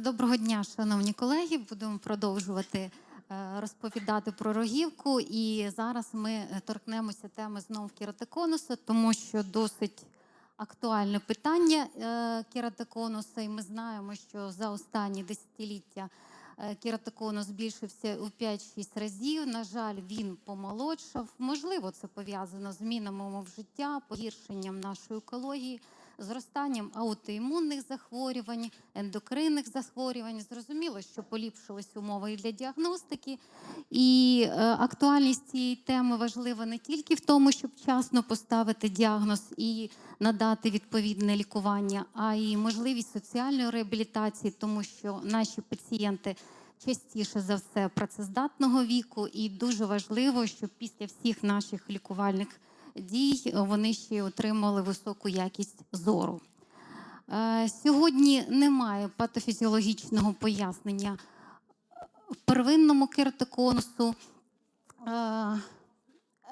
Доброго дня, шановні колеги. Будемо продовжувати е, розповідати про рогівку. І зараз ми торкнемося теми знову кератоконусу, тому що досить актуальне питання е, кератоконуса. І ми знаємо, що за останні десятиліття е, кератоконус збільшився у 5-6 разів. На жаль, він помолодшав. Можливо, це пов'язано з змінами умов життя, погіршенням нашої екології зростанням аутоімунних захворювань, ендокринних захворювань. Зрозуміло, що поліпшились умови і для діагностики. І е, актуальність цієї теми важлива не тільки в тому, щоб вчасно поставити діагноз і надати відповідне лікування, а й можливість соціальної реабілітації, тому що наші пацієнти. Частіше за все працездатного віку, і дуже важливо, щоб після всіх наших лікувальних дій вони ще отримали високу якість зору. Е, Сьогодні немає патофізіологічного пояснення первинному кератоконусу, е,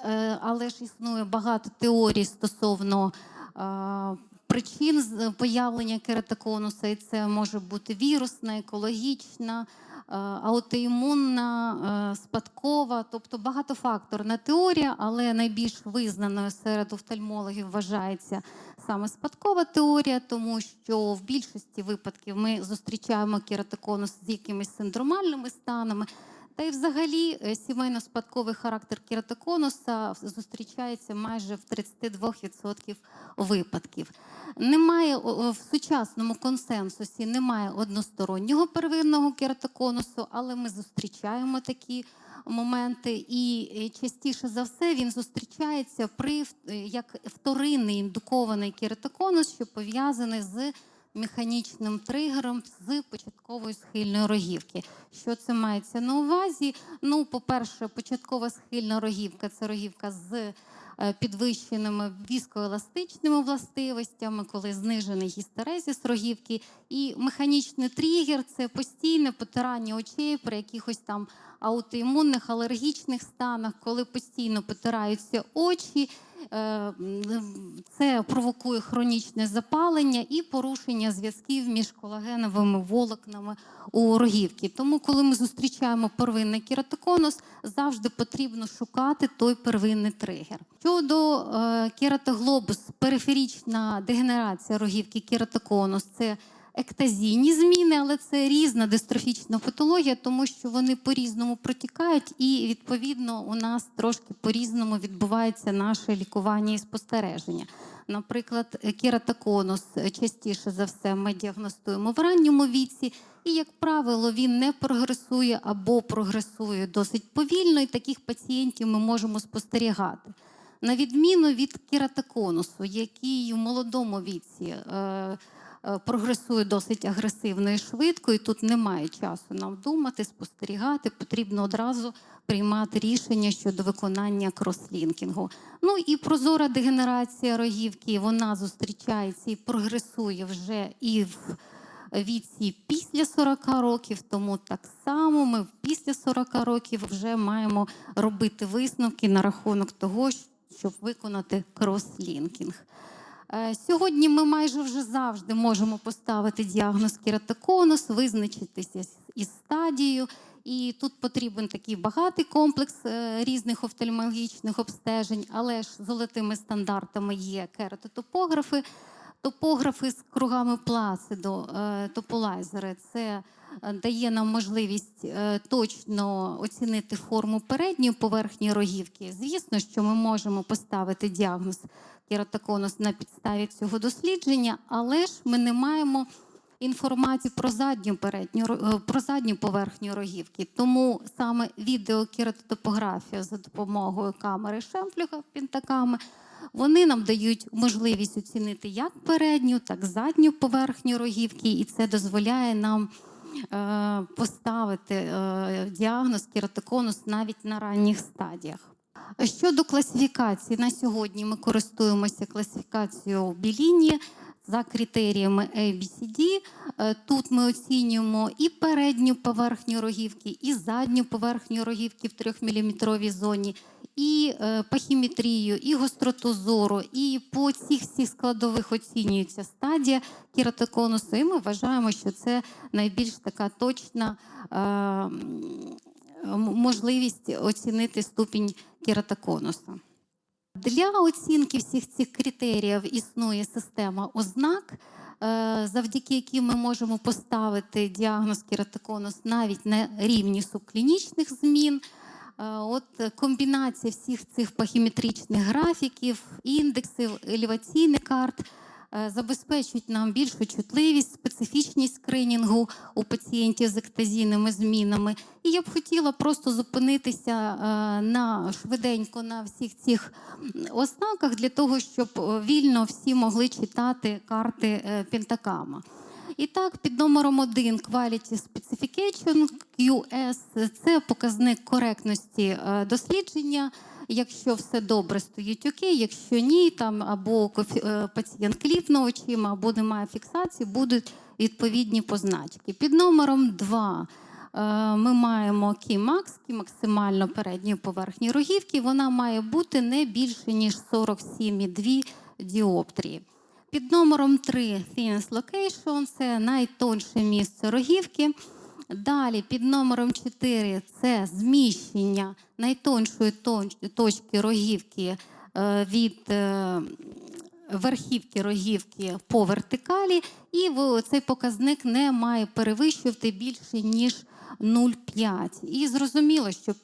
е, але ж існує багато теорій стосовно причин появлення кератоконуса, і це може бути вірусна, екологічна, аутоімунна, е, спадкова, тобто багатофакторна теорія, але найбільш визнаною серед офтальмологів вважається саме спадкова теорія, тому що в більшості випадків ми зустрічаємо кератоконус з якимись синдромальними станами. Та й взагалі е, сімейно-спадковий характер кератоконуса зустрічається майже в 32% випадків. Немає в сучасному консенсусі немає одностороннього первинного кератоконусу, але ми зустрічаємо такі моменти, і е, частіше за все він зустрічається при е, як вторинний індукований кератоконус, що пов'язаний з механічним тригером з початкової схильної рогівки. Що це мається на увазі? Ну, по-перше, початкова схильна рогівка це рогівка з е, підвищеними віскоеластичними властивостями, коли знижений гістерезіс рогівки. І механічний тригер це постійне потирання очей при якихось там аутоімунних, алергічних станах, коли постійно потираються очі. Е, Це провокує хронічне запалення і порушення зв'язків між колагеновими волокнами у рогівки. Тому, коли ми зустрічаємо первинний кератоконус, завжди потрібно шукати той первинний тригер. Щодо е, кератоглобус, периферічна дегенерація рогівки кератоконус це ектазійні зміни, але це різна дистрофічна патологія, тому що вони по-різному протікають, і відповідно у нас трошки по-різному відбувається наше лікування і спостереження. Наприклад, кератоконус частіше за все ми діагностуємо в ранньому віці, і, як правило, він не прогресує або прогресує досить повільно, і таких пацієнтів ми можемо спостерігати. На відміну від кератоконусу, який в молодому віці е, прогресує досить агресивно і швидко, і тут немає часу нам думати, спостерігати. Потрібно одразу приймати рішення щодо виконання крослінкінгу. Ну і прозора дегенерація рогівки вона зустрічається і прогресує вже і в віці після 40 років, тому так само ми після 40 років вже маємо робити висновки на рахунок того, щоб виконати крослінкінг. Е, Сьогодні ми майже вже завжди можемо поставити діагноз кератоконус, визначитися із стадією. І тут потрібен такий багатий комплекс е, різних офтальмологічних обстежень, але ж золотими стандартами є кератотопографи, топографи з кругами плацидо, е, тополайзери. Це дає нам можливість точно оцінити форму передньої поверхні рогівки. Звісно, що ми можемо поставити діагноз кератоконус на підставі цього дослідження, але ж ми не маємо інформації про задню передню е, про задню поверхню рогівки. Тому саме відеокератотопографія за допомогою камери Шемфлюга пентаками вони нам дають можливість оцінити як передню, так і задню поверхню рогівки, і це дозволяє нам е, поставити е, діагноз кератоконус навіть на ранніх стадіях. Щодо класифікації, на сьогодні ми користуємося класифікацією Біліні за критеріями ABCD. Е, Тут ми оцінюємо і передню поверхню рогівки, і задню поверхню рогівки в 3-мм зоні, і е, пахіметрію, і гостроту зору, і по цих всіх складових оцінюється стадія кератоконусу. І ми вважаємо, що це найбільш така точна е, можливість оцінити ступінь кератоконусу. Для оцінки всіх цих критеріїв існує система ознак, е, завдяки яким ми можемо поставити діагноз кератоконус навіть на рівні субклінічних змін. Е, От комбінація всіх цих пахіметричних графіків, індексів, елеваційних карт забезпечують нам більшу чутливість, специфічність скринінгу у пацієнтів з ектазійними змінами. І я б хотіла просто зупинитися е, на швиденько на всіх цих ознаках для того, щоб е, вільно всі могли читати карти е, Пентакама. І так, під номером 1 Quality Specification QS – це показник коректності е, дослідження. Якщо все добре, стоїть окей. Якщо ні, там або е, пацієнт кліпнув очима, або немає фіксації, будуть відповідні позначки. Під номером 2 ми маємо Кімакс, максимально передньої поверхні рогівки. Вона має бути не більше ніж 47,2 діоптрії. Під номером 3 Thinnest Location – це найтонше місце рогівки. Далі під номером 4 це зміщення найтоншої точки рогівки е, від е, верхівки рогівки по вертикалі, і цей показник не має перевищувати більше ніж 0,5. І зрозуміло, що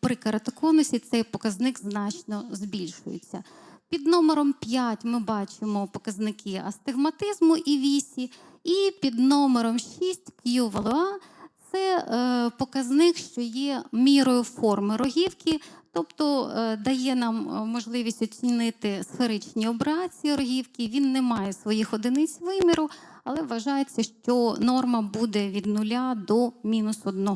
при кератоконусі цей показник значно збільшується. Під номером 5 ми бачимо показники астигматизму і вісі, і під номером 6 Q-валуа це е, показник, що є мірою форми рогівки, тобто е, дає нам е, можливість оцінити сферичні операції рогівки. Він не має своїх одиниць виміру, але вважається, що норма буде від 0 до мінус 1.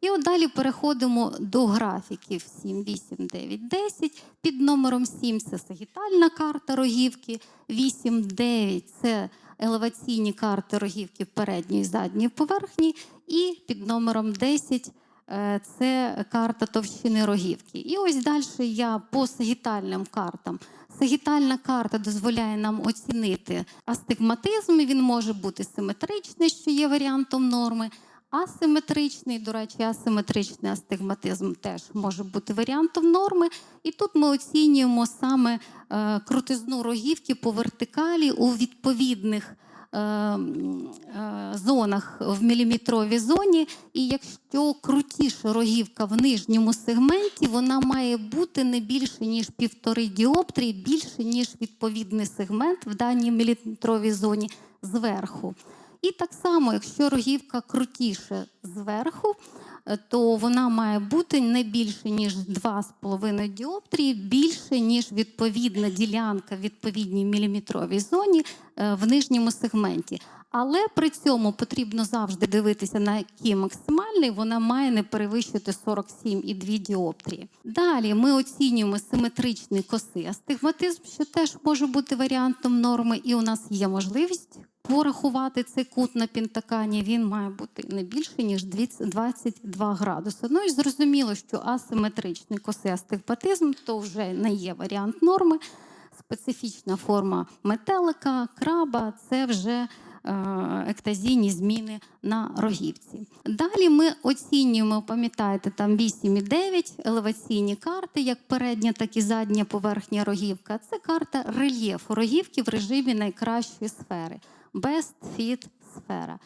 І от далі переходимо до графіків 7, 8, 9, 10. Під номером 7 це сагітальна карта рогівки, 8, 9 це елеваційні карти рогівки передньої і задньої поверхні, і під номером 10 е, це карта товщини рогівки. І ось далі я по сагітальним картам. Сагітальна карта дозволяє нам оцінити астигматизм. Він може бути симетричний, що є варіантом норми. Асиметричний, до речі, асиметричний астигматизм теж може бути варіантом норми. І тут ми оцінюємо саме е, крутизну рогівки по вертикалі у відповідних е, е, зонах в міліметровій зоні. І якщо крутіша рогівка в нижньому сегменті, вона має бути не більше ніж півтори діоптрії, більше ніж відповідний сегмент в даній міліметровій зоні зверху. І так само, якщо рогівка крутіше зверху, е, то вона має бути не більше, ніж 2,5 діоптрії, більше, ніж відповідна ділянка в відповідній міліметровій зоні е, в нижньому сегменті. Але при цьому потрібно завжди дивитися на який максимальний, вона має не перевищити 47,2 діоптрії. Далі ми оцінюємо симетричний косий астигматизм, що теж може бути варіантом норми, і у нас є можливість порахувати цей кут на пентакані, він має бути не більше, ніж 22 градуси. Ну і зрозуміло, що асиметричний косеастигматизм то вже не є варіант норми. Специфічна форма метелика, краба це вже е, ектазійні зміни на рогівці. Далі ми оцінюємо, пам'ятаєте, там 8,9 елеваційні карти, як передня, так і задня поверхня рогівка. Це карта рельєфу рогівки в режимі найкращої сфери. Best fit сфера.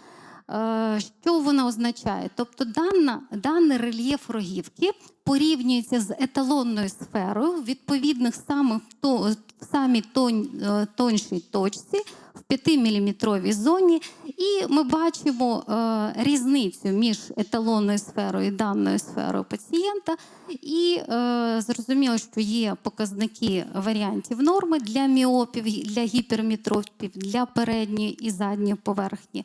Е, Що вона означає? Тобто дана, даний рельєф рогівки порівнюється з еталонною сферою в відповідних самих то, самій тон, е, тоншій точці в 5-мм зоні. І ми бачимо е, різницю між еталонною сферою і даною сферою пацієнта. І е, зрозуміло, що є показники варіантів норми для міопів, для гіперметропів, для передньої і задньої поверхні.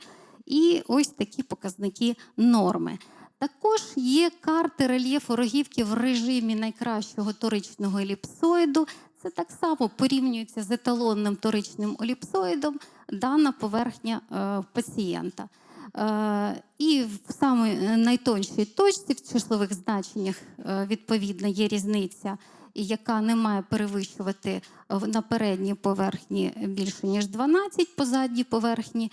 І ось такі показники норми. Також є карти рельєфу рогівки в режимі найкращого торичного еліпсоїду. Це так само порівнюється з еталонним торичним еліпсоїдом дана поверхня е, пацієнта. Е, І в самій е, найтоншій точці в числових значеннях е, відповідно є різниця, яка не має перевищувати на передній поверхні більше ніж 12, по задній поверхні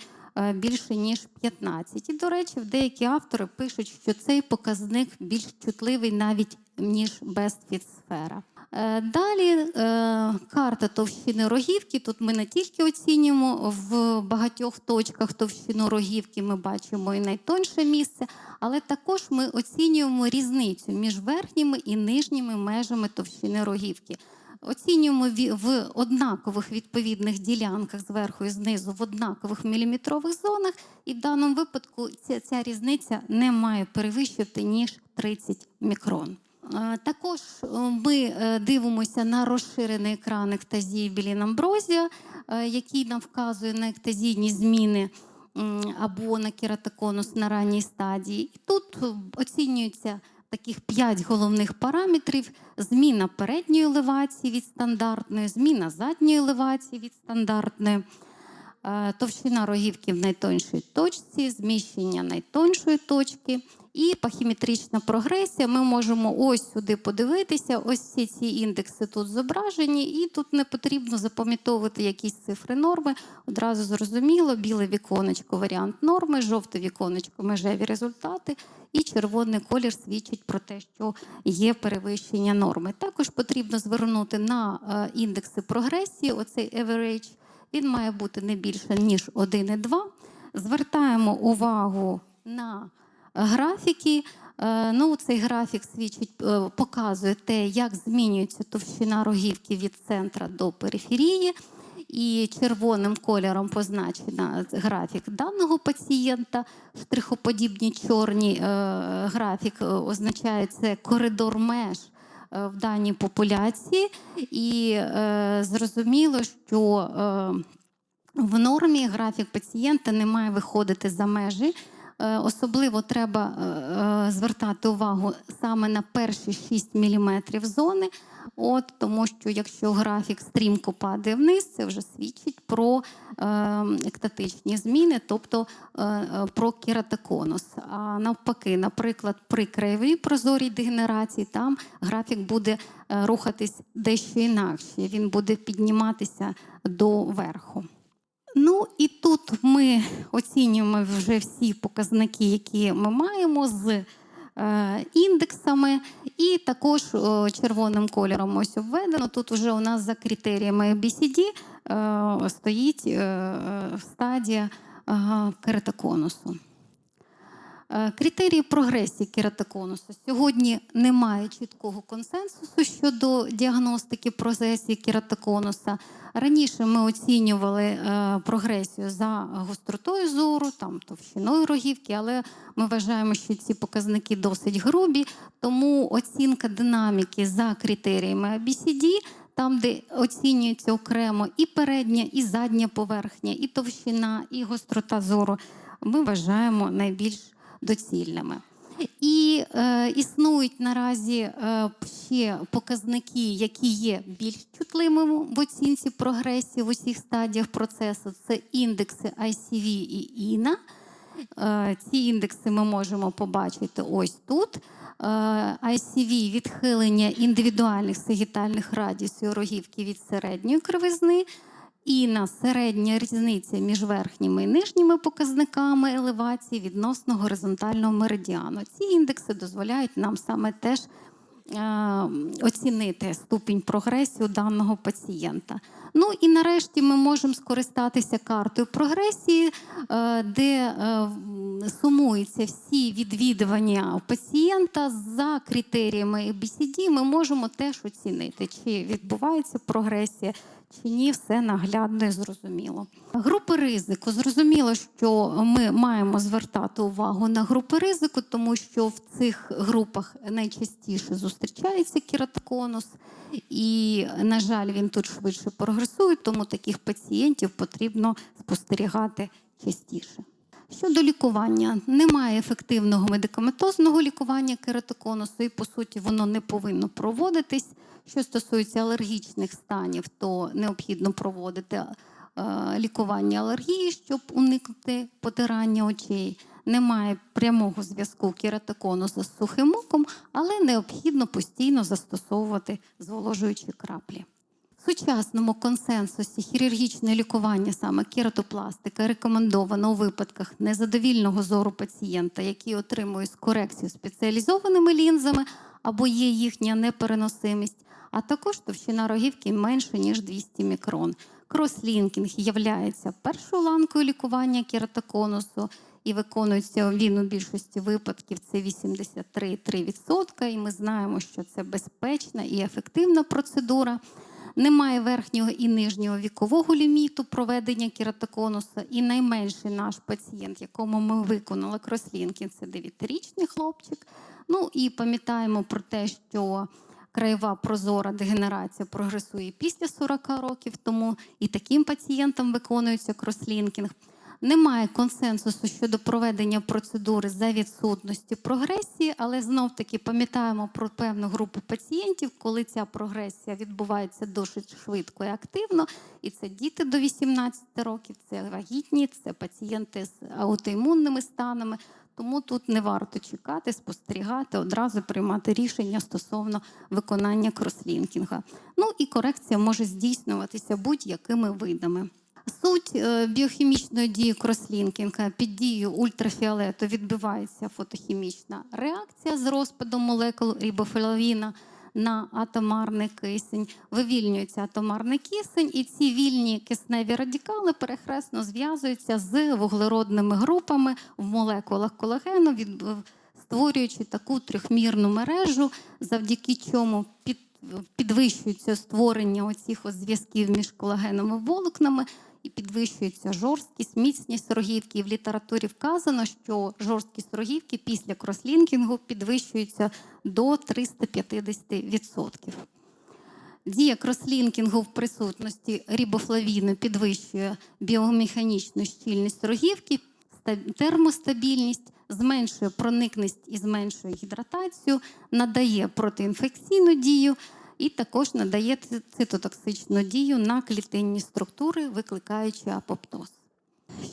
більше ніж 15. І, до речі, деякі автори пишуть, що цей показник більш чутливий навіть ніж Бестфіт-сфера. Е, Далі е, карта товщини рогівки. Тут ми не тільки оцінюємо в багатьох точках товщину рогівки, ми бачимо і найтонше місце, але також ми оцінюємо різницю між верхніми і нижніми межами товщини рогівки. Оцінюємо в однакових відповідних ділянках зверху і знизу в однакових міліметрових зонах, і в даному випадку ця, ця різниця не має перевищувати ніж 30 мікрон. Е, Також е, ми е, дивимося на розширений екран ектазії білін амброзія, е, який нам вказує на ектазійні зміни або на кератоконус на ранній стадії. І тут оцінюється таких п'ять головних параметрів: зміна передньої елевації від стандартної, зміна задньої елевації від стандартної. Е, Товщина рогівки в найтоншій точці, зміщення найтоншої точки і пахіметрична прогресія. Ми можемо ось сюди подивитися. Ось всі ці індекси тут зображені, і тут не потрібно запам'ятовувати якісь цифри норми. Одразу зрозуміло, біле віконечко варіант норми, жовте віконечко межеві результати, і червоний колір свідчить про те, що є перевищення норми. Також потрібно звернути на е, індекси прогресії, оцей average, він має бути не більше, ніж 1,2. Звертаємо увагу на графіки. Е, Ну, цей графік свідчить, е, показує те, як змінюється товщина рогівки від центра до периферії. І червоним кольором позначено графік даного пацієнта. Штрихоподібні чорні е, графік означає це коридор меж в даній популяції. І е, зрозуміло, що е, в нормі графік пацієнта не має виходити за межі. Е, Особливо треба е, е, звертати увагу саме на перші 6 мм зони, от, тому що якщо графік стрімко падає вниз, це вже свідчить про е, ектатичні зміни, тобто е, е, про кератоконус. А навпаки, наприклад, при краєвій прозорій дегенерації там графік буде е, рухатись дещо інакше, він буде підніматися до верху. Ну і тут ми оцінюємо вже всі показники, які ми маємо з індексами, і також е, червоним кольором ось обведено. Тут вже у нас за критеріями BCD е, стоїть е, е, стадія е, кератоконусу. Е, Критерії прогресії кератоконусу. Сьогодні немає чіткого консенсусу щодо діагностики прогресії кератоконуса. Раніше ми оцінювали е, прогресію за гостротою зору, там товщиною рогівки, але ми вважаємо, що ці показники досить грубі, тому оцінка динаміки за критеріями ABCD, там, де оцінюється окремо і передня, і задня поверхня, і товщина, і гострота зору, ми вважаємо найбільш доцільними. І е, існують наразі е, ще показники, які є більш чутливими в оцінці прогресії в усіх стадіях процесу. Це індекси ICV і INA. Е, ці індекси ми можемо побачити ось тут. Е, ICV – відхилення індивідуальних сагітальних радіусів рогівки від середньої кривизни. І на середня різниця між верхніми і нижніми показниками елевації відносно горизонтального меридіану. Ці індекси дозволяють нам саме теж е, оцінити ступінь прогресії даного пацієнта. Ну і нарешті ми можемо скористатися картою прогресії, е, де е, сумуються всі відвідування пацієнта за критеріями BCD. Ми можемо теж оцінити, чи відбувається прогресія. Чи ні, все наглядно і зрозуміло. Групи ризику. Зрозуміло, що ми маємо звертати увагу на групи ризику, тому що в цих групах найчастіше зустрічається кератоконус, і, на жаль, він тут швидше прогресує, тому таких пацієнтів потрібно спостерігати частіше. Щодо лікування, немає ефективного медикаментозного лікування кератоконусу, і по суті воно не повинно проводитись. Що стосується алергічних станів, то необхідно проводити е, лікування алергії, щоб уникнути потирання очей. Немає прямого зв'язку кератоконусу з сухим оком, але необхідно постійно застосовувати зволожуючі краплі. Сучасному консенсусі хірургічне лікування саме кератопластика рекомендовано у випадках незадовільного зору пацієнта, який отримує корекцію спеціалізованими лінзами або є їхня непереносимість, а також товщина рогівки менше ніж 200 мікрон. Крослінкінг є першою ланкою лікування кератоконусу і виконується він у більшості випадків це 83,3%. І ми знаємо, що це безпечна і ефективна процедура. Немає верхнього і нижнього вікового ліміту проведення кератоконуса. І найменший наш пацієнт, якому ми виконали крослінкінг, це 9-річний хлопчик. Ну і пам'ятаємо про те, що краєва прозора дегенерація прогресує після 40 років, тому і таким пацієнтам виконується крослінкінг. Немає консенсусу щодо проведення процедури за відсутності прогресії, але знов таки пам'ятаємо про певну групу пацієнтів, коли ця прогресія відбувається досить швидко і активно. І це діти до 18 років, це вагітні, це пацієнти з аутоімунними станами. Тому тут не варто чекати, спостерігати, одразу приймати рішення стосовно виконання крослінкінга. Ну і корекція може здійснюватися будь-якими видами. Суть е, біохімічної дії крослінкінга під дією ультрафіолету відбувається фотохімічна реакція з розпадом молекул рибофлавіна на атомарний кисень, вивільнюється атомарний кисень, і ці вільні кисневі радикали перехресно зв'язуються з вуглеродними групами в молекулах колагену, від, створюючи таку трьохмірну мережу, завдяки чому під, підвищується створення оцих зв'язків між колагеновими волокнами і підвищується жорсткість, міцність рогівки. І в літературі вказано, що жорсткість рогівки після крослінкінгу підвищується до 350%. Дія крослінкінгу в присутності рибофлавіну підвищує біомеханічну щільність рогівки, термостабільність, зменшує проникність і зменшує гідратацію, надає протиінфекційну дію і також надає цитотоксичну дію на клітинні структури, викликаючи апоптоз.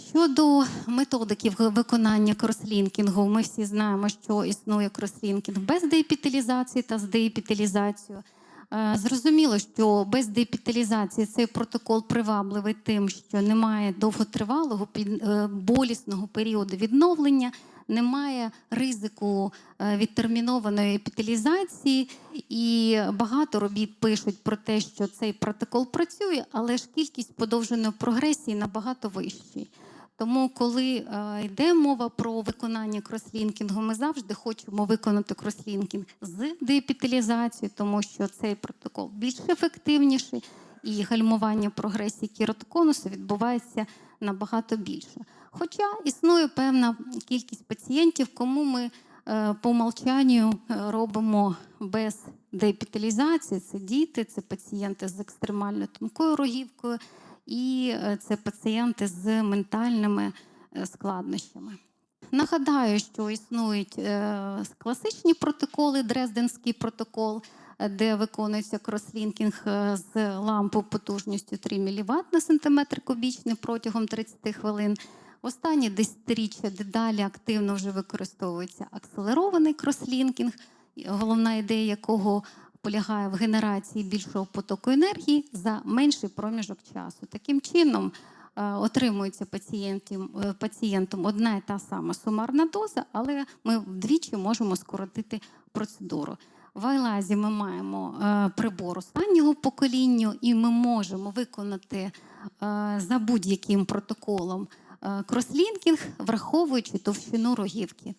Щодо методики виконання крослінкінгу, ми всі знаємо, що існує крослінкінг без деепітелізації та з деепіталізацією. Е, Зрозуміло, що без деепіталізації цей протокол привабливий тим, що немає довготривалого е, болісного періоду відновлення, немає ризику е, відтермінованої епіталізації, і багато робіт пишуть про те, що цей протокол працює, але ж кількість подовженої прогресії набагато вищий. Тому, коли е, йде мова про виконання крослінкінгу, ми завжди хочемо виконати крослінкінг з деепіталізацією, тому що цей протокол більш ефективніший і гальмування прогресії кератоконусу відбувається набагато більше. Хоча існує певна кількість пацієнтів, кому ми е, по умолчанню е, робимо без деепіталізації. Це діти, це пацієнти з екстремально тонкою рогівкою і е, це пацієнти з ментальними складнощами. Нагадаю, що існують класичні протоколи, Дрезденський протокол, де виконується крослінкінг з лампою потужністю 3 мВт на сантиметр кубічний протягом 30 хвилин. Останні десятиріччя дедалі активно вже використовується акселерований крослінкінг, головна ідея якого полягає в генерації більшого потоку енергії за менший проміжок часу. Таким чином е, отримується пацієнтом, е, одна і та сама сумарна доза, але ми вдвічі можемо скоротити процедуру. В Айлазі ми маємо е, прибор останнього покоління, і ми можемо виконати за будь-яким протоколом. Крослінкінг, враховуючи товщину рогівки.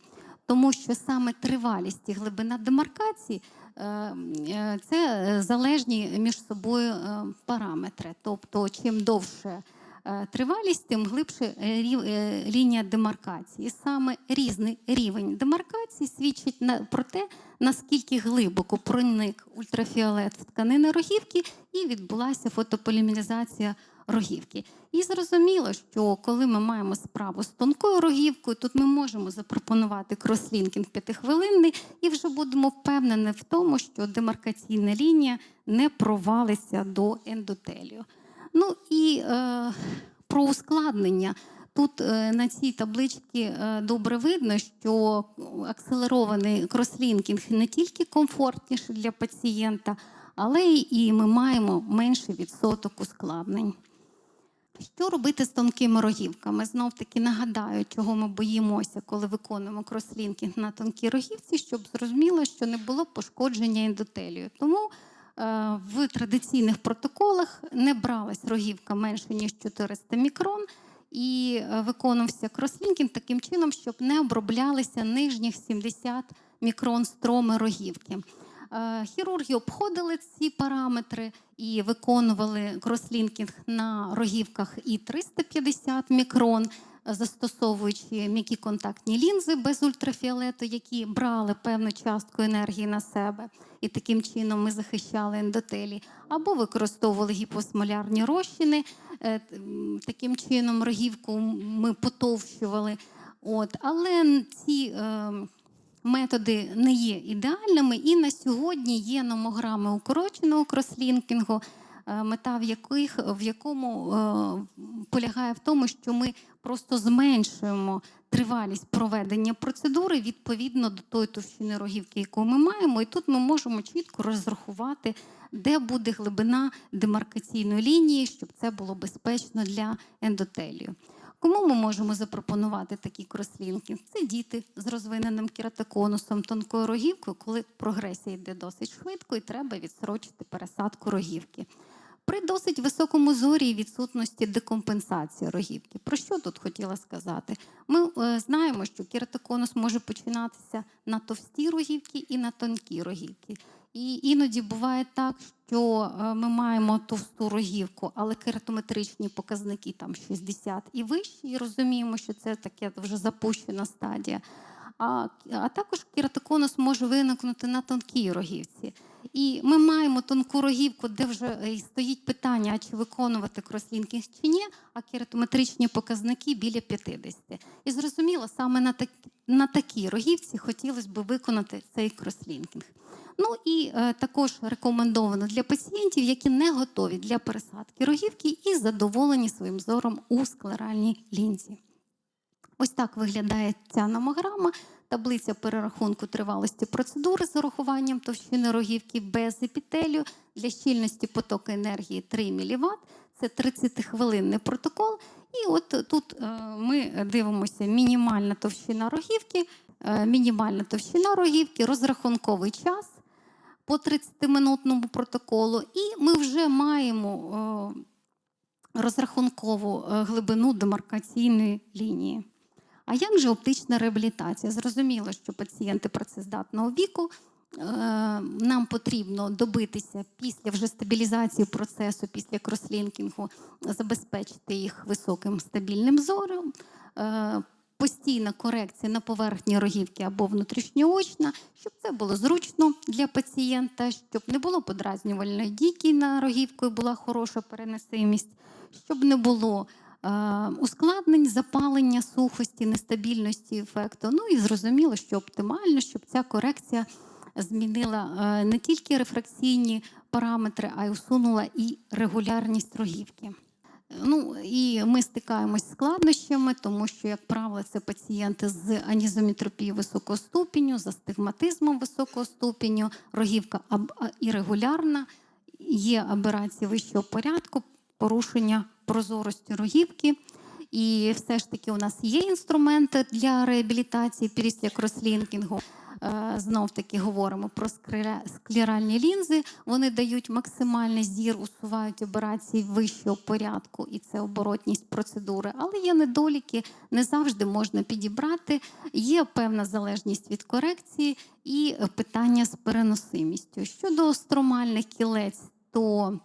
Тому що саме тривалість і глибина демаркації е, е, це залежні між собою параметри. Тобто, чим довше тривалість, тим глибше лінія демаркації. Саме різний рівень демаркації свідчить про те, наскільки глибоко проник ультрафіолет в тканини рогівки і відбулася фотополімеризація рогівки. І зрозуміло, що коли ми маємо справу з тонкою рогівкою, тут ми можемо запропонувати крослінкінг п'ятихвилинний і вже будемо впевнені в тому, що демаркаційна лінія не провалиться до ендотелію. Ну і е, про ускладнення. Тут е, на цій табличці е, добре видно, що акселерований крослінкінг не тільки комфортніший для пацієнта, але і ми маємо менший відсоток ускладнень. Що робити з тонкими рогівками? Знов таки нагадаю, чого ми боїмося, коли виконуємо крослінкінг на тонкій рогівці, щоб зрозуміло, що не було пошкодження ендотелію. Тому е, в традиційних протоколах не бралась рогівка менше ніж 400 мікрон, і е, виконувався крослінкінг таким чином, щоб не оброблялися нижніх 70 мікрон строми рогівки. Е, Хірурги обходили ці параметри і виконували крослінкінг на рогівках і 350 мікрон, застосовуючи м'які контактні лінзи без ультрафіолету, які брали певну частку енергії на себе, і таким чином ми захищали ендотелій, або використовували гіпосмолярні розчини. е, Таким чином рогівку ми потовщували. От, але ці е, методи не є ідеальними, і на сьогодні є номограми укороченого крослінкінгу, е, мета в яких в якому е, полягає в тому, що ми просто зменшуємо тривалість проведення процедури відповідно до тої товщини рогівки, яку ми маємо. І тут ми можемо чітко розрахувати, де буде глибина демаркаційної лінії, щоб це було безпечно для ендотелію. Кому ми можемо запропонувати такі крослінки? Це діти з розвиненим кератоконусом, тонкою рогівкою, коли прогресія йде досить швидко і треба відсрочити пересадку рогівки. При досить високому зорі і відсутності декомпенсації рогівки. Про що тут хотіла сказати? Ми е, знаємо, що кератоконус може починатися на товстій рогівці і на тонкій рогівці. І іноді буває так, що е, ми маємо товсту рогівку, але кератометричні показники там 60 і вищі, і розуміємо, що це таке вже запущена стадія. А, а також кератоконус може виникнути на тонкій рогівці. І ми маємо тонку рогівку, де вже е, стоїть питання, а чи виконувати крослінкінг чи ні, а кератометричні показники біля 50. І зрозуміло, саме на, так, на такій рогівці хотілося б виконати цей крослінкінг. Ну і е, також рекомендовано для пацієнтів, які не готові для пересадки рогівки і задоволені своїм зором у склеральній лінзі. Ось так виглядає ця номограма, таблиця перерахунку тривалості процедури з урахуванням товщини рогівки без епітелію для щільності потоку енергії 3 мВт. Це 30-хвилинний протокол. І от тут е, ми дивимося мінімальна товщина рогівки, е, мінімальна товщина рогівки, розрахунковий час по 30-минутному протоколу, і ми вже маємо е, розрахункову е, глибину демаркаційної лінії. А як же оптична реабілітація? Зрозуміло, що пацієнти працездатного віку. е, Нам потрібно добитися після вже стабілізації процесу, після крослінкінгу, забезпечити їх високим стабільним зором, постійна корекція на поверхні рогівки або внутрішньоочна, щоб це було зручно для пацієнта, щоб не було подразнювальної дійки на рогівку і була хороша переносимість, щоб не було е, ускладнень, запалення, сухості, нестабільності ефекту. Ну і зрозуміло, що оптимально, щоб ця корекція змінила е, не тільки рефракційні параметри, а й усунула і регулярність рогівки. Ну і ми стикаємось з складнощами, тому що, як правило, це пацієнти з анізометропією високого ступеню, з астигматизмом високого ступеню, рогівка аб- а- є аберації вищого порядку, порушення прозорості рогівки. І все ж таки у нас є інструменти для реабілітації після крослінкінгу. Е, Знов таки говоримо про склеральні лінзи. Вони дають максимальний зір, усувають операції вищого порядку, і це оборотність процедури. Але є недоліки, не завжди можна підібрати. Є певна залежність від корекції і питання з переносимістю. Щодо стромальних кілець, то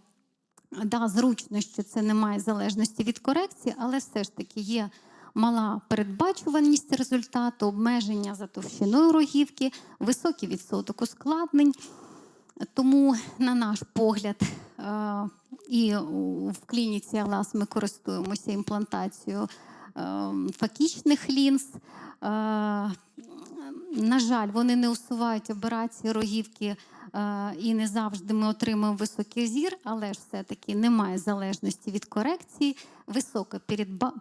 Да, зручно, що це не має залежності від корекції, але все ж таки є мала передбачуваність результату, обмеження за товщиною рогівки, високий відсоток ускладнень. Тому, на наш погляд, е, і в клініці Алас ми користуємося імплантацією е, факічних лінз. На жаль, вони не усувають операції рогівки е, і не завжди ми отримуємо високий зір, але ж все-таки немає залежності від корекції, висока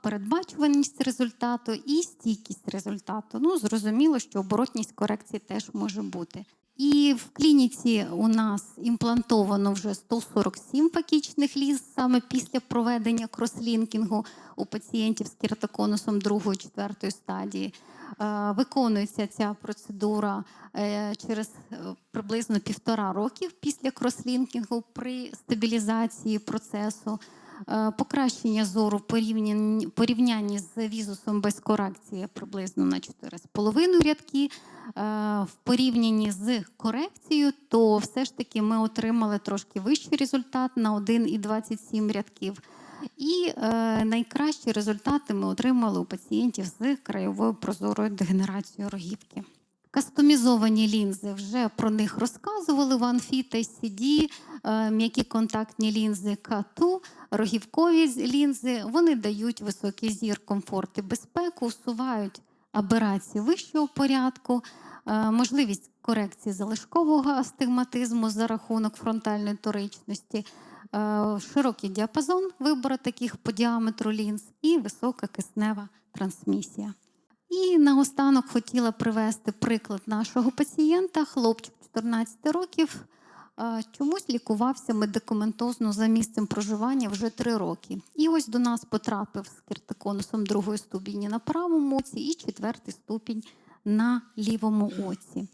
передбачуваність результату і стійкість результату. Ну, зрозуміло, що оборотність корекції теж може бути. І в клініці у нас імплантовано вже 147 пакічних ліз саме після проведення крослінкінгу у пацієнтів з кератоконусом 2-4 стадії. Е, Виконується ця процедура е, через е, приблизно півтора років після крослінкінгу при стабілізації процесу. Покращення зору порівнянні, з візусом без корекції приблизно на 4,5 рядки. В порівнянні з корекцією, то все ж таки ми отримали трошки вищий результат на 1,27 рядків. І е, найкращі результати ми отримали у пацієнтів з краєвою прозорою дегенерацією рогівки. Кастомізовані лінзи вже про них розказували в Анфі та CD, е, м'які контактні лінзи К2, рогівкові лінзи. Вони дають високий зір, комфорт і безпеку, усувають аберації вищого порядку, е, можливість корекції залишкового астигматизму за рахунок фронтальної торичності, широкий діапазон вибору таких по діаметру лінз і висока киснева трансмісія. І наостанок хотіла привести приклад нашого пацієнта, хлопчик 14 років. е, Чомусь лікувався медикаментозно за місцем проживання вже 3 роки. І ось до нас потрапив з кертиконусом другої ступені на правому оці і четвертий ступінь на лівому оці.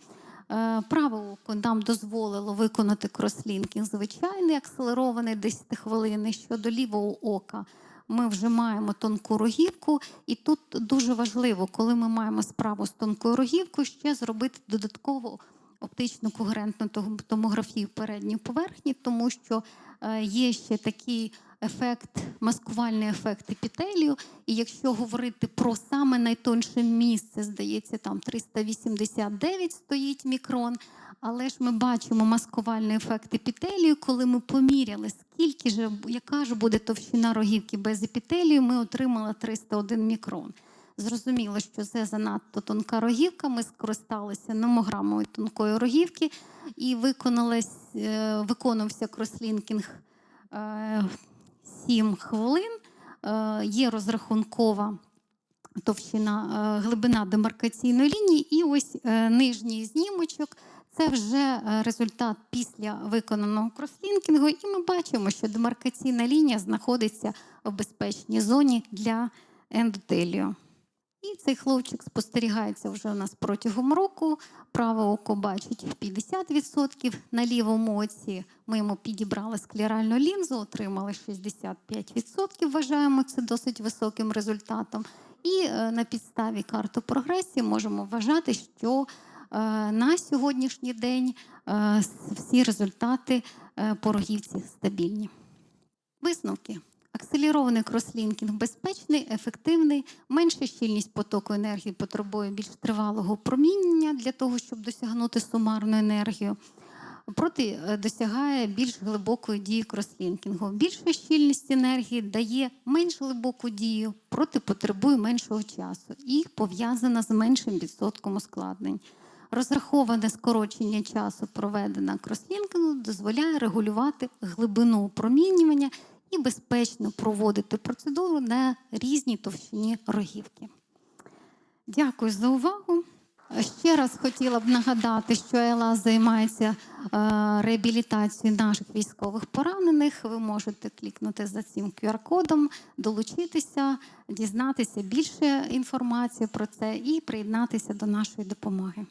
Е, Праве око нам дозволило виконати крослінкінг звичайний, акселерований 10 хвилин. Щодо лівого ока ми вже маємо тонку рогівку, і тут дуже важливо, коли ми маємо справу з тонкою рогівкою, ще зробити додатково оптичну когерентну том- томографію передньої поверхні, тому що е, є ще такий ефект, маскувальний ефект епітелію. І якщо говорити про саме найтонше місце, здається, там 389 стоїть мікрон. Але ж ми бачимо маскувальний ефект епітелію, коли ми поміряли, скільки ж, яка ж буде товщина рогівки без епітелію, ми отримали 301 мікрон. Зрозуміло, що це занадто тонка рогівка. Ми скористалися номограмою тонкої рогівки і виконалась, е, крослінкінг е, 7 хвилин. Е, Є розрахункова товщина, е, глибина демаркаційної лінії, і ось е, нижній знімочок. Це вже е, результат після виконаного крослінкінгу, і ми бачимо, що демаркаційна лінія знаходиться в безпечній зоні для ендотелію. І цей хлопчик спостерігається вже у нас протягом року. Праве око бачить 50%. На лівому оці ми йому підібрали склеральну лінзу, отримали 65%. Вважаємо це досить високим результатом. І е, на підставі карти прогресії можемо вважати, що е, на сьогоднішній день е, всі результати е, по рогівці стабільні. Висновки. Акселерований крослінкінг безпечний, ефективний, менша щільність потоку енергії потребує більш тривалого проміння для того, щоб досягнути сумарну енергію. Проти е, досягає більш глибокої дії крослінкінгу. Більша щільність енергії дає менш глибоку дію, проти потребує меншого часу і пов'язана з меншим відсотком ускладнень. Розраховане скорочення часу проведення крослінкінгу дозволяє регулювати глибину опромінювання і безпечно проводити процедуру на різній товщині рогівки. Дякую за увагу. Ще раз хотіла б нагадати, що ЕЛА займається е, реабілітацією наших військових поранених. Ви можете клікнути за цим QR-кодом, долучитися, дізнатися більше інформації про це і приєднатися до нашої допомоги.